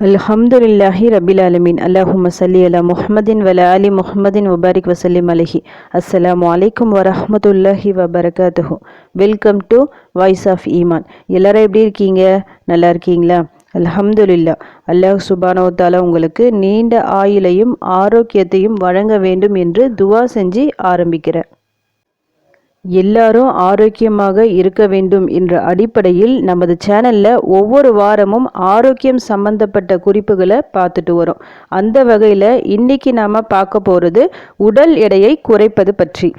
அல்ஹம்துலில்லாஹி ரபில் ஆலமீன். அல்லாஹும் சல்லி அலா முஹமதின் வல அலி முஹமதின் முபாரிக் வசல்லிம் அலஹி. அஸ்ஸலாமு அலைக்கும் வரஹமத்துல்லாஹி வபரகாத்துஹு. வெல்கம் டு வாய்ஸ் ஆஃப் ஈமான் எல்லாரும் எப்படி இருக்கீங்க? நல்லா இருக்கீங்களா? அல்ஹம்துலில்லா அல்லாஹ் சுபானோ உங்களுக்கு நீண்ட ஆயுளையும் ஆரோக்கியத்தையும் வழங்க வேண்டும் என்று துவா செஞ்சு ஆரம்பிக்கிறேன் எல்லாரும் ஆரோக்கியமாக இருக்க வேண்டும் என்ற அடிப்படையில் நமது சேனலில் ஒவ்வொரு வாரமும் ஆரோக்கியம் சம்பந்தப்பட்ட குறிப்புகளை பார்த்துட்டு வரோம். அந்த வகையில் இன்னைக்கு நாம் பார்க்க போகிறது உடல் எடையை குறைப்பது பற்றி.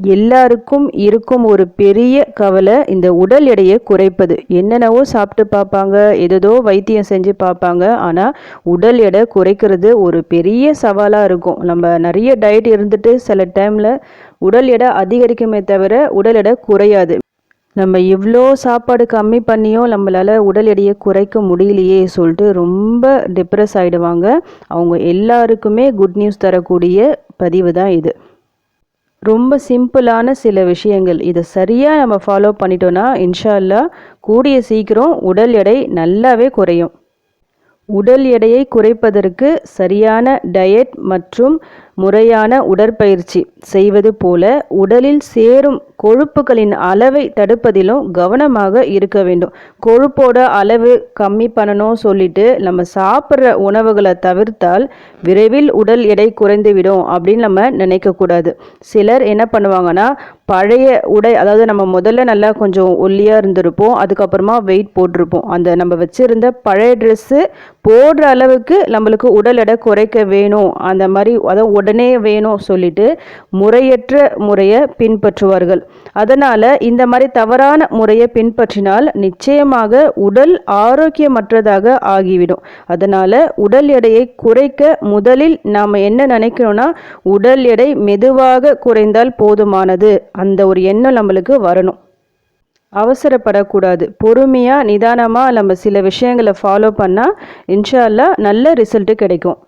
எல்லாருக்கும் இருக்கும் ஒரு பெரிய கவலை இந்த உடல் எடையை குறைப்பது. என்னென்னவோ சாப்பிட்டு பார்ப்பாங்க எதோ வைத்தியம் செஞ்சு பார்ப்பாங்க ஆனால் உடல் எடை குறைக்கிறது ஒரு பெரிய சவாலாக இருக்கும். நம்ம நிறைய டயட் இருந்துட்டு சில டைமில் உடல் எடை அதிகரிக்குமே தவிர உடல் எடை குறையாது. நம்ம இவ்வளோ சாப்பாடு கம்மி பண்ணியும் நம்மளால் உடல் எடையை குறைக்க முடியலையே சொல்லிட்டு ரொம்ப டிப்ரெஸ் ஆகிடுவாங்க அவங்க எல்லாருக்குமே குட் நியூஸ் தரக்கூடிய பதிவு தான் இது. ரொம்ப சிம்பிளான சில விஷயங்கள். இதை சரியாக நம்ம ஃபாலோ பண்ணிட்டோன்னா இன்ஷால்லா கூடிய சீக்கிரம் உடல் எடை நல்லாவே குறையும். உடல் எடையை குறைப்பதற்கு சரியான டயட் மற்றும் முறையான உடற்பயிற்சி செய்வது போல உடலில் சேரும் கொழுப்புகளின் அளவை தடுப்பதிலும் கவனமாக இருக்க வேண்டும். கொழுப்போட அளவு கம்மி பண்ணணும் சொல்லிட்டு நம்ம சாப்பிட்ற உணவுகளை தவிர்த்தால் விரைவில் உடல் எடை குறைந்துவிடும் அப்படின்னு நம்ம நினைக்கக்கூடாது சிலர் என்ன பண்ணுவாங்கன்னா பழைய உடை அதாவது நம்ம முதல்ல நல்லா கொஞ்சம் ஒல்லியாக இருந்திருப்போம் அதுக்கப்புறமா வெயிட் போட்டிருப்போம். அந்த நம்ம வச்சுருந்த பழைய ட்ரெஸ்ஸு போடுற அளவுக்கு நம்மளுக்கு உடல் எடை குறைக்க வேணும். அந்த மாதிரி அதாவது உடனே வேணும் சொல்லிட்டு முறையற்ற முறையை பின்பற்றுவார்கள். அதனால் இந்த மாதிரி தவறான முறையை பின்பற்றினால் நிச்சயமாக உடல் ஆரோக்கியமற்றதாக ஆகிவிடும். அதனால் உடல் எடையை குறைக்க முதலில் நாம் என்ன நினைக்கணும்னா உடல் எடை மெதுவாக குறைந்தால் போதுமானது. அந்த ஒரு எண்ணம் நம்மளுக்கு வரணும். அவசரப்படக்கூடாது. பொறுமையாக நிதானமாக நம்ம சில விஷயங்களை ஃபாலோ பண்ணால் இன்ஷால்லா நல்ல ரிசல்ட்டு கிடைக்கும்.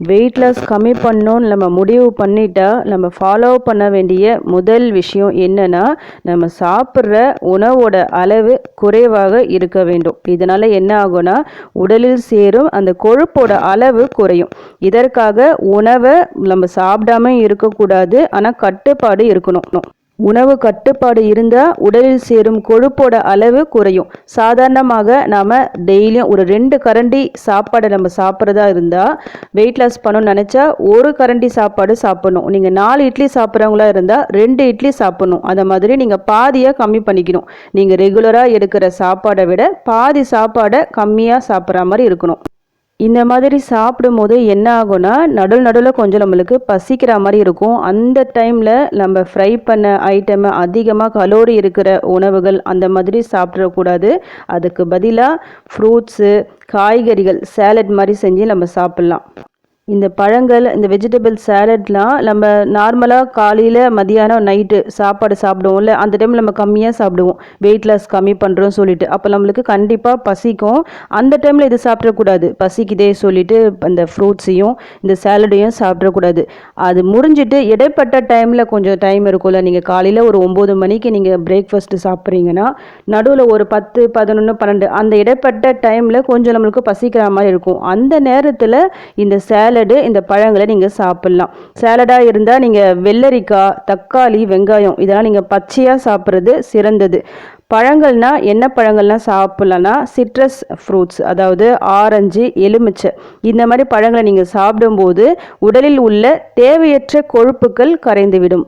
வெயிட் லாஸ் கம்மி பண்ணோன்னு நம்ம முடிவு பண்ணிட்டா நம்ம ஃபாலோ பண்ண வேண்டிய முதல் விஷயம் என்னென்னா நம்ம சாப்பிட்ற உணவோட அளவு குறைவாக இருக்க வேண்டும். இதனால் என்ன ஆகும்னா உடலில் சேரும் அந்த கொழுப்போட அளவு குறையும். இதற்காக உணவை நம்ம சாப்பிடாம இருக்கக்கூடாது ஆனால் கட்டுப்பாடு இருக்கணும். உணவு கட்டுப்பாடு இருந்தால் உடலில் சேரும் கொழுப்போட அளவு குறையும். சாதாரணமாக நாம் டெய்லியும் ஒரு ரெண்டு கரண்டி சாப்பாடை நம்ம சாப்பிட்றதா இருந்தால் வெயிட் லாஸ் பண்ணணும்னு நினச்சா ஒரு கரண்டி சாப்பாடு சாப்பிடணும். நீங்கள் நாலு இட்லி சாப்பிட்றவங்களா இருந்தால் ரெண்டு இட்லி சாப்பிடணும். அந்த மாதிரி நீங்கள் பாதியாக கம்மி பண்ணிக்கணும். நீங்கள் ரெகுலராக எடுக்கிற சாப்பாடை விட பாதி சாப்பாடை கம்மியாக சாப்பிட்ற மாதிரி இருக்கணும். இந்த மாதிரி சாப்பிடும் போது என்ன ஆகும்னா நடு நடுவில் கொஞ்சம் நம்மளுக்கு பசிக்கிற மாதிரி இருக்கும். அந்த டைமில் நம்ம ஃப்ரை பண்ண ஐட்டமை அதிகமாக கலோரி இருக்கிற உணவுகள் அந்த மாதிரி சாப்பிடக்கூடாது. அதுக்கு பதிலாக ஃப்ரூட்ஸு காய்கறிகள் சேலட் மாதிரி செஞ்சு நம்ம சாப்பிட்லாம். இந்த பழங்கள் இந்த வெஜிடபிள் சேலட்லாம் நம்ம நார்மலாக காலையில் மதியானம் நைட்டு சாப்பாடு சாப்பிடுவோம்ல அந்த டைமில் நம்ம கம்மியாக சாப்பிடுவோம். வெயிட் லாஸ் கம்மி பண்ணுறோம் சொல்லிட்டு. அப்போ நம்மளுக்கு கண்டிப்பாக பசிக்கும். அந்த டைமில் இது சாப்பிடக்கூடாது. பசிக்குதே சொல்லிட்டு அந்த ஃப்ரூட்ஸையும் இந்த சேலடையும் சாப்பிடக்கூடாது. அது முடிஞ்சிட்டு இடைப்பட்ட டைமில் கொஞ்சம் டைம் இருக்கும்ல. நீங்கள் காலையில் ஒரு ஒம்பது மணிக்கு நீங்கள் பிரேக்ஃபாஸ்ட்டு சாப்பிட்றீங்கன்னா நடுவில் ஒரு பத்து பதினொன்று பன்னெண்டு அந்த இடைப்பட்ட டைமில் கொஞ்சம் நம்மளுக்கு பசிக்கிற மாதிரி இருக்கும். அந்த நேரத்தில் இந்த சேல சாலடு இந்த பழங்களை நீங்கள் சாப்பிட்லாம். சேலடாக இருந்தால் நீங்கள் வெள்ளரிக்காய் தக்காளி வெங்காயம் இதெல்லாம் நீங்கள் பச்சையாக சாப்பிட்றது சிறந்தது. பழங்கள்னா என்ன பழங்கள்லாம் சாப்பிட்லன்னா சிட்ரஸ் ஃப்ரூட்ஸ் அதாவது ஆரஞ்சு எலுமிச்சை. இந்த மாதிரி பழங்களை நீங்கள் சாப்பிடும்போது உடலில் உள்ள தேவையற்ற கொழுப்புகள் கரைந்துவிடும்.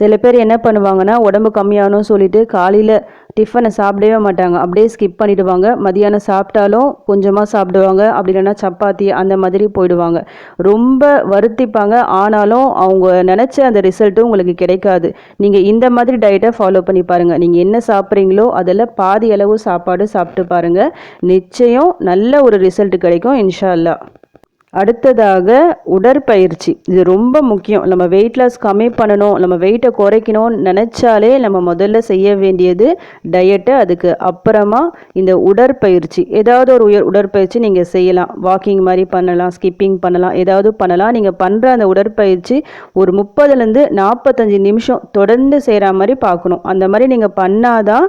சில பேர் என்ன பண்ணுவாங்கன்னா உடம்பு கம்மியாகணும் சொல்லிட்டு காலையில் டிஃபனை சாப்பிடவே மாட்டாங்க. அப்படியே ஸ்கிப் பண்ணிவிடுவாங்க மதியானம் சாப்பிட்டாலும் கொஞ்சமாக சாப்பிடுவாங்க. அப்படி இல்லைன்னா சப்பாத்தி அந்த மாதிரி போயிடுவாங்க. ரொம்ப வருத்திப்பாங்க. ஆனாலும் அவங்க நினச்ச அந்த ரிசல்ட்டும் உங்களுக்கு கிடைக்காது. நீங்கள் இந்த மாதிரி டயட்டை ஃபாலோ பண்ணி பாருங்கள் நீங்கள் என்ன சாப்பிட்றீங்களோ அதில் பாதி அளவு சாப்பாடு சாப்பிட்டு பாருங்கள் நிச்சயம் நல்ல ஒரு ரிசல்ட் கிடைக்கும் இன்ஷா அல்லா அடுத்ததாக உடற்பயிற்சி. இது ரொம்ப முக்கியம். நம்ம வெயிட் லாஸ் கம்மி பண்ணணும் நம்ம வெயிட்டை குறைக்கணும்னு நினச்சாலே நம்ம முதல்ல செய்ய வேண்டியது டயட்டு அதுக்கு அப்புறமா இந்த உடற்பயிற்சி. ஏதாவது ஒரு உயர் உடற்பயிற்சி நீங்கள் செய்யலாம். வாக்கிங் மாதிரி பண்ணலாம் ஸ்கிப்பிங் பண்ணலாம் ஏதாவது பண்ணலாம். நீங்கள் பண்ணுற அந்த உடற்பயிற்சி ஒரு முப்பதுலேருந்து நாற்பத்தஞ்சு நிமிஷம் தொடர்ந்து செய்கிற மாதிரி பார்க்கணும். அந்த மாதிரி நீங்கள் பண்ணாதான்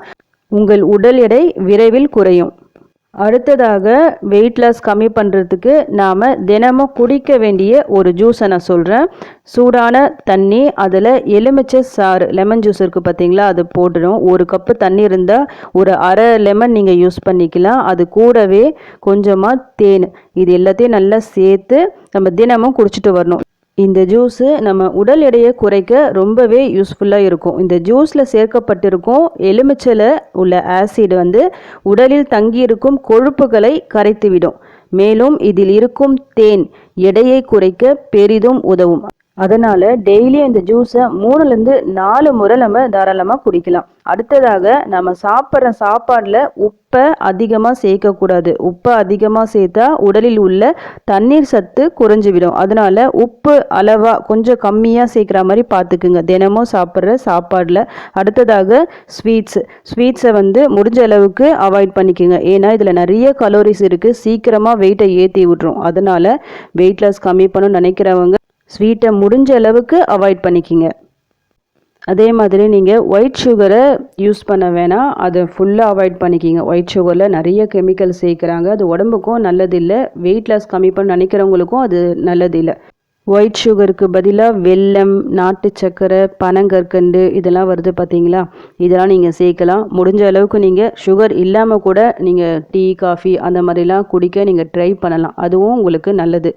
உங்கள் உடல் எடை விரைவில் குறையும். அடுத்ததாக வெயிட் லாஸ் கம்மி பண்ணுறதுக்கு நாம் தினமும் குடிக்க வேண்டிய ஒரு ஜூஸை நான் சொல்கிறேன் சூடான தண்ணி அதில் எலுமிச்சை சாறு லெமன் ஜூஸ் இருக்குது பார்த்தீங்களா அது போட்டுடும். ஒரு கப்பு தண்ணி இருந்தால் ஒரு அரை லெமன் நீங்கள் யூஸ் பண்ணிக்கலாம். அது கூடவே கொஞ்சமாக தேன் இது எல்லாத்தையும் நல்லா சேர்த்து நம்ம தினமும் குடிச்சிட்டு வரணும். இந்த ஜூஸு நம்ம உடல் எடையை குறைக்க ரொம்பவே யூஸ்ஃபுல்லாக இருக்கும். இந்த ஜூஸில் சேர்க்கப்பட்டிருக்கும் எலுமிச்சையில் உள்ள ஆசிட் வந்து உடலில் தங்கியிருக்கும் கொழுப்புகளை கரைத்துவிடும். மேலும் இதில் இருக்கும் தேன் எடையை குறைக்க பெரிதும் உதவும். அதனால் டெய்லி இந்த ஜூஸை மூணுலேருந்து நாலு முறை நம்ம தாராளமாக குடிக்கலாம். அடுத்ததாக நம்ம சாப்பிட்ற சாப்பாடில் உப்பை அதிகமாக சேர்க்கக்கூடாது உப்பை அதிகமாக சேர்த்தா உடலில் உள்ள தண்ணீர் சத்து குறைஞ்சிவிடும். அதனால் உப்பு அளவாக கொஞ்சம் கம்மியாக சேர்க்குற மாதிரி பார்த்துக்குங்க. தினமும் சாப்பிட்ற சாப்பாடில். அடுத்ததாக ஸ்வீட்ஸ் ஸ்வீட்ஸை வந்து முடிஞ்ச அளவுக்கு அவாய்ட் பண்ணிக்கோங்க. ஏன்னா இதில் நிறைய கலோரிஸ் இருக்குது சீக்கிரமாக வெயிட்டை ஏற்றி விட்ரும் அதனால் வெயிட் லாஸ் கம்மி பண்ணணும்னு நினைக்கிறவங்க ஸ்வீட்டை முடிஞ்ச அளவுக்கு அவாய்ட் பண்ணிக்கிங்க. அதே மாதிரி நீங்கள் ஒயிட் சுகரை யூஸ் பண்ண வேணாம். அதை ஃபுல்லாக அவாய்ட் பண்ணிக்கிங்க. ஒயிட் சுகரில் நிறைய கெமிக்கல் சேர்க்குறாங்க. அது உடம்புக்கும் நல்லதில்லை. வெயிட் லாஸ் கம்மி பண்ண நினைக்கிறவங்களுக்கும் அது நல்லதில்லை. ஒயிட் சுகருக்கு பதிலாக வெல்லம் நாட்டு சர்க்கரை பனங்கற்கண்டு இதெல்லாம் வருது பார்த்தீங்களா? இதெல்லாம் நீங்கள் சேர்க்கலாம். முடிஞ்ச அளவுக்கு நீங்கள் சுகர் இல்லாமல் கூட நீங்கள் டீ காஃபி அந்த மாதிரிலாம் குடிக்க நீங்கள் ட்ரை பண்ணலாம். அதுவும் உங்களுக்கு நல்லது.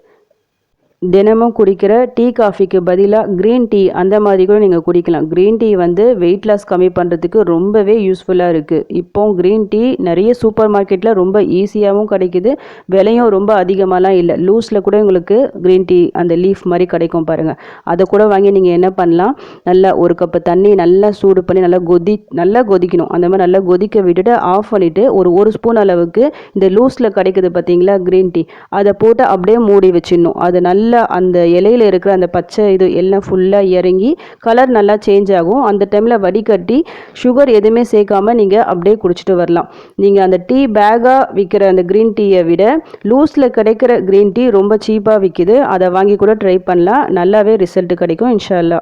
தினமும் குடிக்கிற டீ காஃபிக்கு பதிலாக க்ரீன் டீ அந்த மாதிரி கூட நீங்கள் குடிக்கலாம். க்ரீன் டீ வந்து வெயிட் லாஸ் கம்மி பண்ணுறதுக்கு ரொம்பவே யூஸ்ஃபுல்லாக இருக்குது இப்போ க்ரீன் டீ நிறைய சூப்பர் மார்க்கெட்டில் ரொம்ப ஈஸியாகவும் கிடைக்குது. விலையும் ரொம்ப அதிகமாகலாம் இல்லை. லூஸில் கூட உங்களுக்கு க்ரீன் டீ அந்த லீஃப் மாதிரி கிடைக்கும் பாருங்கள் அதை கூட வாங்கி நீங்கள் என்ன பண்ணலாம்? நல்லா ஒரு கப்பு தண்ணி நல்லா சூடு பண்ணி நல்லா கொதி நல்லா கொதிக்கணும். அந்த மாதிரி நல்லா கொதிக்க விட்டுட்டு ஆஃப் பண்ணிவிட்டு ஒரு ஒரு ஸ்பூன் அளவுக்கு இந்த லூஸில் கிடைக்குது பார்த்தீங்களா க்ரீன் டீ அதை போட்டு அப்படியே மூடி வச்சிடணும். அது நல்லா ஃபுல்லாக அந்த இலையில் இருக்கிற அந்த பச்சை இது எல்லாம் ஃபுல்லாக இறங்கி கலர் நல்லா சேஞ்ச் ஆகும். அந்த டைமில் வடிகட்டி சுகர் எதுவுமே சேர்க்காம நீங்கள் அப்படியே குடிச்சிட்டு வரலாம். நீங்கள் அந்த டீ பேக்காக விற்கிற அந்த க்ரீன் டீயை விட லூஸில் கிடைக்கிற க்ரீன் டீ ரொம்ப சீப்பாக விற்கிது அதை வாங்கி கூட ட்ரை பண்ணலாம். நல்லாவே ரிசல்ட் கிடைக்கும் இன்ஷால்லா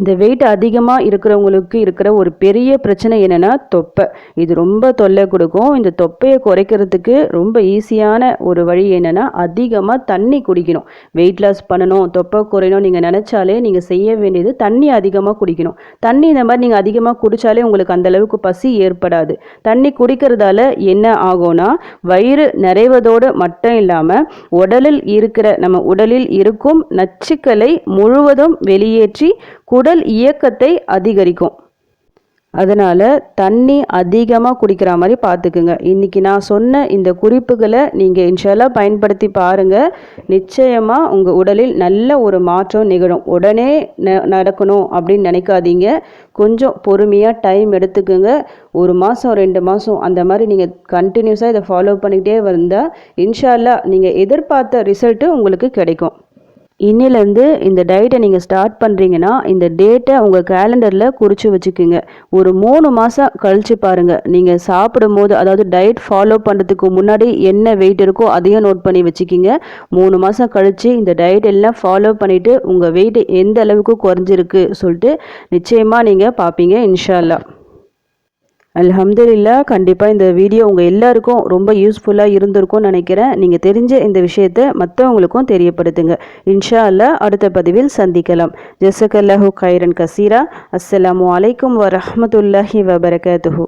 இந்த வெயிட் அதிகமாக இருக்கிறவங்களுக்கு இருக்கிற ஒரு பெரிய பிரச்சனை என்னென்னா தொப்பை. இது ரொம்ப தொல்லை கொடுக்கும். இந்த தொப்பையை குறைக்கிறதுக்கு ரொம்ப ஈஸியான ஒரு வழி என்னென்னா அதிகமாக தண்ணி குடிக்கணும். வெயிட் லாஸ் பண்ணணும் தொப்பை குறையணும். நீங்கள் நினச்சாலே நீங்கள் செய்ய வேண்டியது தண்ணி அதிகமாக குடிக்கணும். தண்ணி இந்த மாதிரி நீங்கள் அதிகமாக குடித்தாலே உங்களுக்கு அந்தளவுக்கு பசி ஏற்படாது. தண்ணி குடிக்கிறதால என்ன ஆகும்னா வயிறு நிறைவதோடு மட்டும் இல்லாமல் உடலில் இருக்கிற நம்ம உடலில் இருக்கும் நச்சுக்களை முழுவதும் வெளியேற்றி உடல் இயக்கத்தை அதிகரிக்கும். அதனால் தண்ணி அதிகமாக குடிக்கிற மாதிரி பார்த்துக்குங்க. இன்றைக்கி நான் சொன்ன இந்த குறிப்புகளை நீங்கள் இன்ஷாலாக பயன்படுத்தி பாருங்கள் நிச்சயமாக உங்கள் உடலில் நல்ல ஒரு மாற்றம் நிகழும். உடனே ந நடக்கணும் அப்படின்னு நினைக்காதீங்க. கொஞ்சம் பொறுமையாக டைம் எடுத்துக்குங்க. ஒரு மாதம் ரெண்டு மாதம் அந்த மாதிரி நீங்கள் கண்டினியூஸாக இதை ஃபாலோ பண்ணிக்கிட்டே வந்தால் இன்ஷால்லா நீங்கள் எதிர்பார்த்த ரிசல்ட்டு உங்களுக்கு கிடைக்கும். இன்னிலேருந்து இந்த டயட்டை நீங்கள் ஸ்டார்ட் பண்ணுறீங்கன்னா இந்த டேட்டை உங்கள் கேலண்டரில் குறித்து வச்சுக்கோங்க. ஒரு மூணு மாதம் கழித்து பாருங்கள் நீங்கள் சாப்பிடும் போது அதாவது டயட் ஃபாலோ பண்ணுறதுக்கு முன்னாடி என்ன வெயிட் இருக்கோ அதையும் நோட் பண்ணி வச்சுக்கிங்க. மூணு மாதம் கழித்து இந்த டயட் எல்லாம் ஃபாலோ பண்ணிவிட்டு உங்கள் வெயிட் எந்த அளவுக்கு குறைஞ்சிருக்கு சொல்லிட்டு நிச்சயமாக நீங்கள் பார்ப்பீங்க இன்ஷால்லா அல்ஹம்துலில்லா கண்டிப்பாக இந்த வீடியோ உங்கள் எல்லாருக்கும் ரொம்ப யூஸ்ஃபுல்லாக இருந்திருக்கும்னு நினைக்கிறேன். நீங்கள் தெரிஞ்ச இந்த விஷயத்தை மற்றவங்களுக்கும் தெரியப்படுத்துங்க. இன்ஷா அல்லா அடுத்த பதிவில் சந்திக்கலாம். ஜசக்கல்லாஹூ கைரன் கசீரா. அஸ்ஸலாமு அலைக்கும் வரமத்துல்லாஹி வபரகாத்துஹூ.